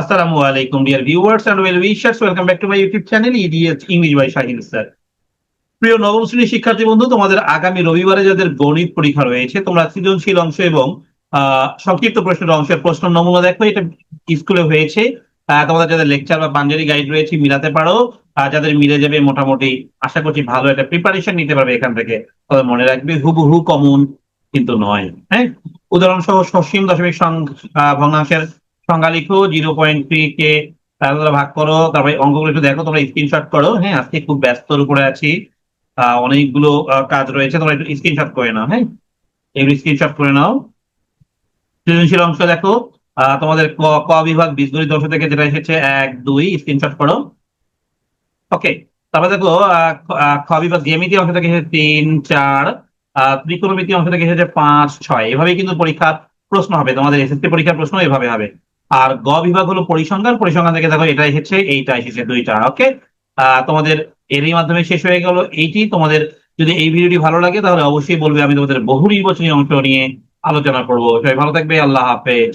Assalamu alaikum, dear viewers and well wishers. Welcome back to my YouTube channel, EDH English by Shahil sir. প্রিয় নবম শ্রেণির শিক্ষার্থী বন্ধু তোমাদের আগামী রবিবারে যাদের গণিত পরীক্ষা রয়েছে তোমরা সৃজনশীল অংশ এবং সংক্ষিপ্ত প্রশ্নের অংশের প্রশ্ন নমুনা দেখো এটা স্কুলে হয়েছে তোমাদের যাদের লেকচার বা পাঞ্জারি গাইড রয়েছে মিলাতে পারো যাদের মিলে যাবে মোটামুটি আশা করছি ভালো একটা প্রিপারেশন নিতে পারবে এখান থেকে তবে মনে রাখবে হুবহু কমন কিন্তু নয় হ্যাঁ উদাহরণ সহ সসীম দশমিক ভগ্নাংশের সংজ্ঞা লিখো জিরো পয়েন্ট থ্রি কে তোমরা ভাগ করো, তারপরে অঙ্কগুলো একটু দেখো, তোমরা স্ক্রিনশট করো। হ্যাঁ আজকে খুব ব্যস্তর উপরে আছি। অনেকগুলো কাজ রয়েছে, তোমরা একটু স্ক্রিনশট করে নাও হ্যাঁ? এগুলো স্ক্রিনশট করে নাও। সৃজনশীল অংশ দেখো। তোমাদের ক ক বিভাগ বীজগণিত অংশ থেকে যেটা এসেছে, এক, দুই স্ক্রিনশট করো। ওকে তারপরে দেখো খ- বিভাগ জ্যামিতি অংশ থেকে এসেছে তিন, চার ত্রিকোণমিতি অংশ থেকে এসেছে পাঁচ, ছয়। এভাবে কিন্তু পরীক্ষার প্রশ্ন হবে। তোমাদের এসএসসি পরীক্ষার প্রশ্ন এভাবে হবে। আর গ বিভাগ হলো পরিসংখ্যান। পরিসংখ্যান থেকে দেখো এটা এসেছে এইটা এসেছে দুইটা ওকে তোমাদের এরই মাধ্যমে শেষ হয়ে গেল এইটি। তোমাদের যদি এই ভিডিওটি ভালো লাগে, তাহলে অবশ্যই বলবে আমি তোমাদের বহু নির্বাচনী অংশ নিয়ে আলোচনা করব। সবাই ভালো থাকবে, আল্লাহ হাফেজ।